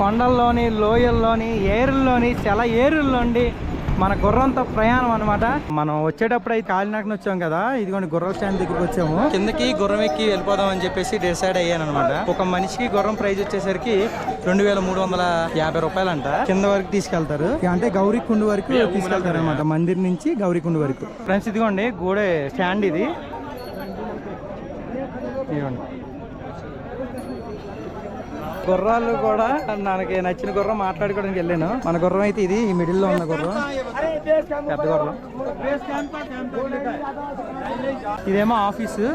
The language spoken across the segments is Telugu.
కొండల్లోని లోయల్లోని ఏరుల్లోని చాలా ఏరుల్లోండి మన గుర్రంతో ప్రయాణం అనమాట మనం వచ్చేటప్పుడు అయితే కాలినాకని వచ్చాం కదా ఇదిగోండి గుర్రం స్టాండ్ దగ్గరకు వచ్చాము. కిందకి గుర్రం ఎక్కి వెళ్ళిపోదాం అని చెప్పేసి డిసైడ్ అయ్యాను అనమాట ఒక మనిషికి గుర్రం ప్రైజ్ వచ్చేసరికి రెండు వేల మూడు వందల యాభై రూపాయలు అంట కింద వరకు తీసుకెళ్తారు. అంటే గౌరీ కుండ వరకు తీసుకెళ్తారు అనమాట మందిర్ నుంచి గౌరకుండు వరకు. ఫ్రెండ్స్ ఇదిగోండి గూడే స్టాండ్ ఇది. గుర్రాలు కూడా నాకు నచ్చిన గుర్రం మాట్లాడుకోవడానికి వెళ్ళాను. మన గుర్రం అయితే ఇది ఈ మిడిల్లో ఉన్న గుర్రం. పెద్ద గుర్రం. ఇదేమో ఆఫీసు.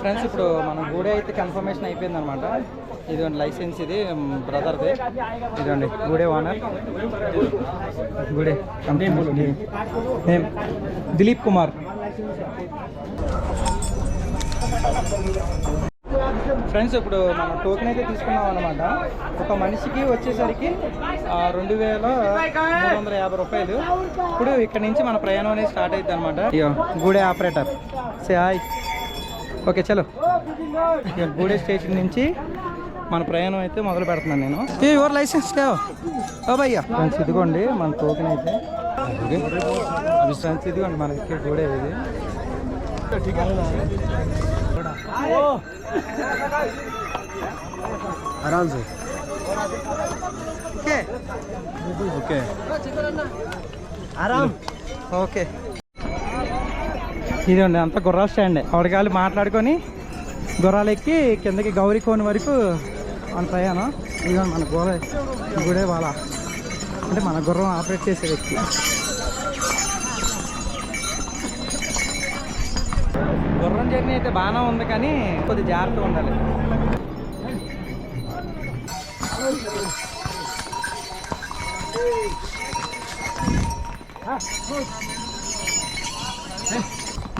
ఫ్రెండ్స్ ఇప్పుడు మన గూడే అయితే కన్ఫర్మేషన్ అయిపోయింది అనమాట ఇదిగోండి లైసెన్స్ ఇది బ్రదర్ది. ఇదిగోండి గూడే ఓనర్. గూడే నేమ్. దిలీప్ కుమార్. ఫ్రెండ్స్ ఇప్పుడు మనం టోకెన్ అయితే తీసుకున్నాం అనమాట ఒక మనిషికి వచ్చేసరికి రెండు వేల మూడు వందల యాభై రూపాయలు. ఇప్పుడు ఇక్కడ నుంచి మన ప్రయాణం అనేది స్టార్ట్ అవుతుంది అనమాట అయ్యో గూడే ఆపరేటర్. Say hi. ఓకే చలో. ఇక గూడే స్టేషన్ నుంచి మన ప్రయాణం అయితే మొదలు పెడుతున్నాను నేను. ఏ ఎవరు లైసెన్స్ ఓ భయ్యా. ఫ్రెండ్స్ ఇదిగోండి మన టోకెన్ అయితే. ఫ్రెండ్స్ ఇదిగోండి మనకి గూడే ఇది. आराम से ఓకే ओके ఆరామ్ ఓకే ఇదండి అంత గుర్రాల స్టాండ్ ఆవిడకాలు మాట్లాడుకొని గుర్రాలు ఎక్కి కిందకి గౌరీ కోన్ వరకు మన ప్రయాణం ఇదిగోండి మన గోడ గుడే వాళ్ళ అంటే మన గుర్రం ఆపరేట్ చేసే వ్యక్తి గుర్రం జర్నీ అయితే బాగానే ఉంది కానీ కొద్ది జాగ్రత్తగా ఉండాలి.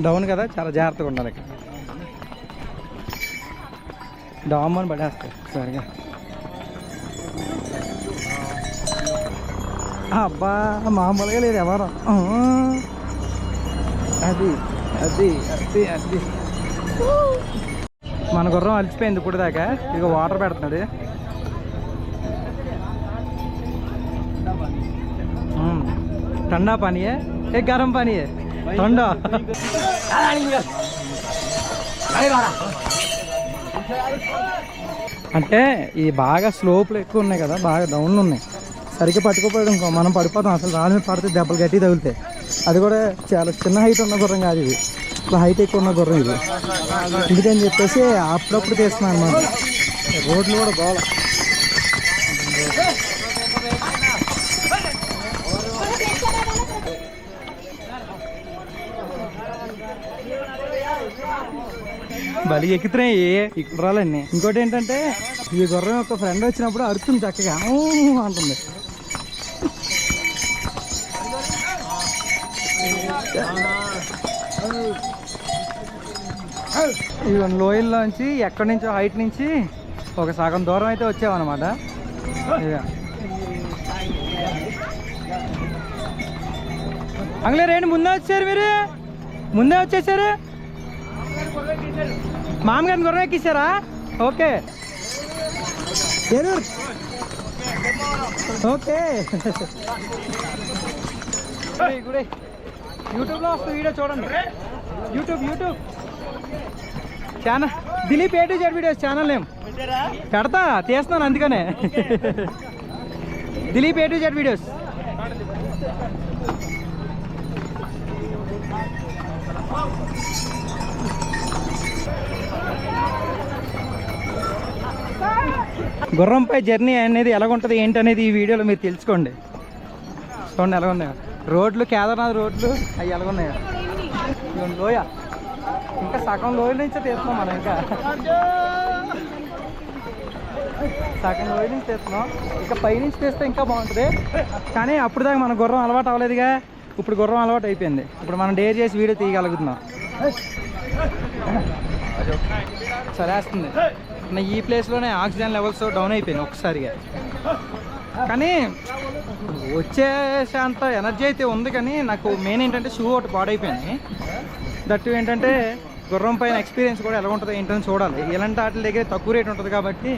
డౌన్ కదా చాలా జాగ్రత్తగా ఉండాలి ఇక్కడ. డామ్ అని పడేస్తాయి సరిగా. అబ్బా మామూలుగా లేదు ఎవరు. అది. అది అది అది మన గుర్రం అలిసిపోయింది ఇప్పుడు దాకా ఇక వాటర్ పెడుతున్నాడు हम्म, ठंडा पानी है एक गर्म पानी है ठंडा అంటే ఈ బాగా స్లోప్లు ఎక్కువ ఉన్నాయి కదా బాగా డౌన్లు ఉన్నాయి సరిగ్గా పట్టుకోపోయాడు ఇంకో మనం పడిపోతాం అసలు రాళ్ళ మీద పడితే దెబ్బలు గట్టి తగులుతాయి అది కూడా చాలా చిన్న హైట్ ఉన్న గుర్రం కాదు ఇది. హైట్ ఎక్కువ ఉన్న గుర్రం ఇది. ఎందుకని చెప్పేసి అప్పుడప్పుడు తీస్తున్నాను అనమాట రోడ్లు కూడా బాగా బలి ఎక్కుతున్నాయి ఈ గుర్రాలన్నీ. ఇంకోటి ఏంటంటే ఈ గుర్రం యొక్క ఫ్రెండ్ వచ్చినప్పుడు అరుతుంది చక్కగా. అంటుంది. ఇవి లోయల్లోంచి ఎక్కడి నుంచో హైట్ నుంచి ఒక సగం దూరం అయితే వచ్చామన్నమాట ఇక అంగలే రేండి ముందే వచ్చారు మీరు? ముందే వచ్చేసారు? మామగారిని గుర్రం ఎక్కిస్తారా ఓకే. ఓకే. గుడి, గుడి. యూట్యూబ్లో వస్తుంది వీడియో చూడండి. YouTube YouTube. Channel Dilip A Z videos channel name. పెడతా తీస్తున్నాను అందుకనే. దిలీప్ ఏ జెడ్ వీడియోస్ గుర్రంపై జర్నీ అనేది ఎలాగుంటుంది ఏంటనేది ఈ వీడియోలో మీరు తెలుసుకోండి. చూడండి ఎలా రోడ్లు కేదార్నాథ్ రోడ్లు అవి ఎలాగున్నాయా? లోయ. ఇంకా సగం లోయల నుంచే తీస్తున్నాం మనం ఇంకా. సగం లోయ నుంచి తీస్తున్నాం. ఇంకా పైనుంచి తీస్తే ఇంకా బాగుంటుంది. కానీ అప్పుడు దాకా మన గుర్రం అలవాటు అవ్వలేదుగా. ఇప్పుడు గుర్రం అలవాటు అయిపోయింది. ఇప్పుడు మనం డేర్ చేసి వీడియో తీయగలుగుతున్నాం. సరేస్తుంది. ఈ ప్లేస్లోనే ఆక్సిజన్ లెవెల్స్ డౌన్ అయిపోయింది ఒక్కసారిగా. కానీ వచ్చేసే అంత ఎనర్జీ అయితే ఉంది కానీ నాకు మెయిన్ ఏంటంటే షూ ఒకటి పాడైపోయింది. దట్టు ఏంటంటే గుర్రం పైన ఎక్స్పీరియన్స్ కూడా ఎలా ఉంటుందో ఏంటని చూడాలి. ఇలాంటి వాటి దగ్గర తక్కువ రేట్ ఉంటుంది కాబట్టి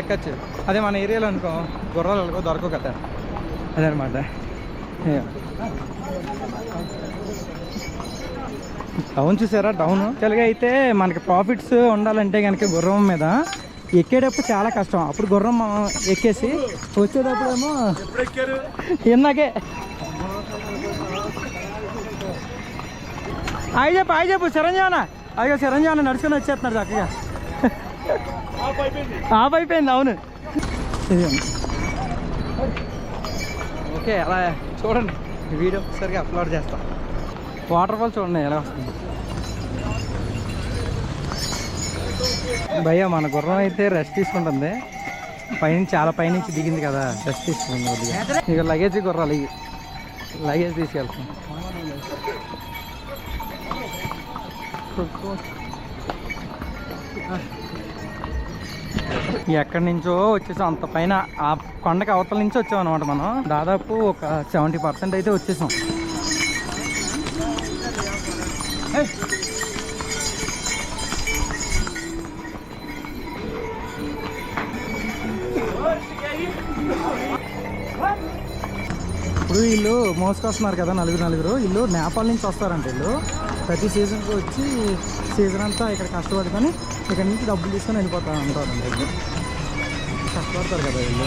ఎక్కచ్చు. అదే మన ఏరియాలో అనుకో గుర్రాలు ఎలాగో దొరకవు కదా. అదనమాట. డౌన్ చూసారా? డౌన్ యాక్చువల్గా అయితే మనకి ప్రాఫిట్స్ ఉండాలంటే కనుక గుర్రం మీద ఎక్కేటప్పుడు చాలా కష్టం. అప్పుడు గుర్రం ఎక్కేసి వచ్చేటప్పుడేమో ఇందాకే అయి చెప్పు అయి చెప్పు చిరంజీవన అయ్యో చిరంజీవన నడుచుకుని వచ్చేస్తున్నాడు చక్కగా. ఆఫ్ అయిపోయింది అవును. ఓకే అలా చూడండి. వీడియో ఒకసారిగా అప్లోడ్ చేస్తాం. వాటర్ ఫాల్ చూడండి ఎలా వస్తుంది. భయ్య మన గుర్రం అయితే రెస్ట్ తీసుకుంటుంది. పైన చాలా పైనుంచి దిగింది కదా రెస్ట్ తీసుకుంటుంది కొద్దిగా ఇక లగేజ్ గుర్రాలు ఇవి. లగేజ్ తీసుకెళ్తాం. ఎక్కడి నుంచో వచ్చేసాం అంత పైన ఆ కొండకి అవతల నుంచి వచ్చాం అనమాట మనం. దాదాపు ఒక సెవెంటీ పర్సెంట్ అయితే వచ్చేసాం. ఇప్పుడు వీళ్ళు మోసుకొస్తున్నారు కదా నలుగురు నలుగురు. వీళ్ళు నేపాల్ నుంచి వస్తారంట వీళ్ళు. ప్రతి సీజన్కి వచ్చి సీజన్ అంతా ఇక్కడ కష్టపడుకొని ఇక్కడ నుంచి డబ్బులు తీసుకొని వెళ్ళిపోతారు అంటారండి వీళ్ళు. కష్టపడతారు కదా వీళ్ళు.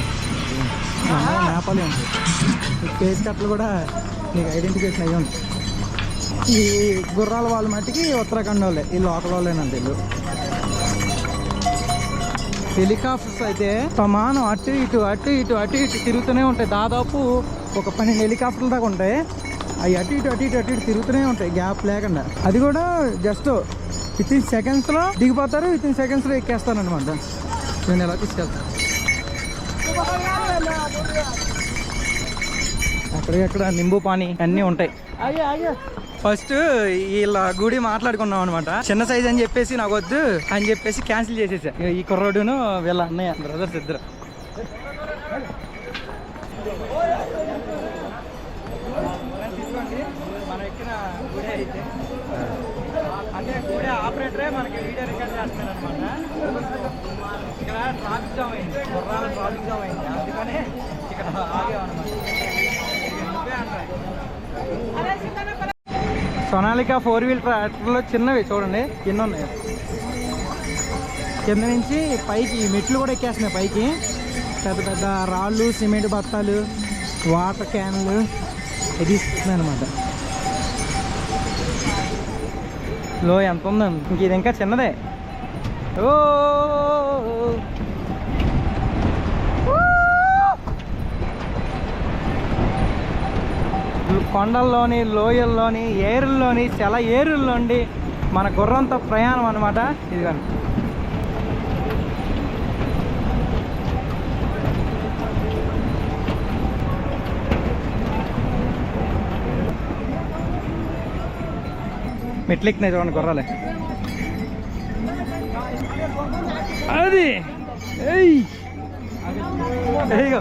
నేపాలి ఉంటుంది ఉంటాయి కట్టలు కూడా మీకు ఐడెంటిఫికేషన్ అయ్యి ఉంటాయి ఈ గుర్రాల వాళ్ళ మట్టికి ఉత్తరాఖండ్ వాళ్ళే ఈ లోకల్ వాళ్ళేనండి వీళ్ళు. హెలికాప్టర్స్ అయితే సమానం అటు ఇటు అటు ఇటు అటు ఇటు తిరుగుతూనే ఉంటాయి. దాదాపు ఒక పన్నెండు హెలికాప్టర్లు దాకా ఉంటాయి. అవి అటు ఇటు అటు ఇటు అటు ఇటు తిరుగుతూనే ఉంటాయి. గ్యాప్ లేకుండా. అది కూడా జస్ట్ విత్ ఇన్ సెకండ్స్లో దిగిపోతారు. విత్ ఇన్ సెకండ్స్లో ఎక్కేస్తాను అనమాట నేను ఎలా తీసుకెళ్తాను? అక్కడికక్కడ నింబు పానీ అన్నీ ఉంటాయి. ఫస్ట్ వీళ్ళ గుడి మాట్లాడుకున్నాం అనమాట చిన్న సైజ్ అని చెప్పేసి నాకు వద్దు అని చెప్పేసి క్యాన్సిల్ చేసేసా. ఈ కుర్రాడును వీళ్ళ అన్నయ్య బ్రదర్స్ ఇద్దరు. మనం ఎక్కిన గుడి అయితే అంటే గుడి ఆపరేటరే మనకి వీడియో రికార్డ్ చేస్తున్నారు అనమాట ఇక్కడ ట్రాఫిక్ జామ్ అయింది గుర్రాల ట్రాఫిక్ జామ్ అయింది అందుకనే ఇక్కడ ఆగేవన్నమాట సొనాలిక ఫోర్ వీల్ ట్రాక్టర్లో చిన్నవి చూడండి. ఎన్ని ఉన్నాయి? కింద నుంచి పైకి మెట్లు కూడా ఎక్కేస్తున్నాయి పైకి. పెద్ద పెద్ద రాళ్ళు సిమెంట్ బత్తాలు. వాటర్ క్యాన్లు ఇది ఇస్తున్నాయి అనమాట లో ఎంత ఉందండి? ఇంక ఇది ఇంకా చిన్నదే. ఓ! కొండల్లోని లోయల్లోని ఏరుల్లోని సెల ఏరుల్లోండి మన గుర్రంతో ప్రయాణం అనమాట ఇదిగోండి. మెట్లెక్కినాయి చూడండి గుర్రాలే. అది! ఏయ్! ఇదిగో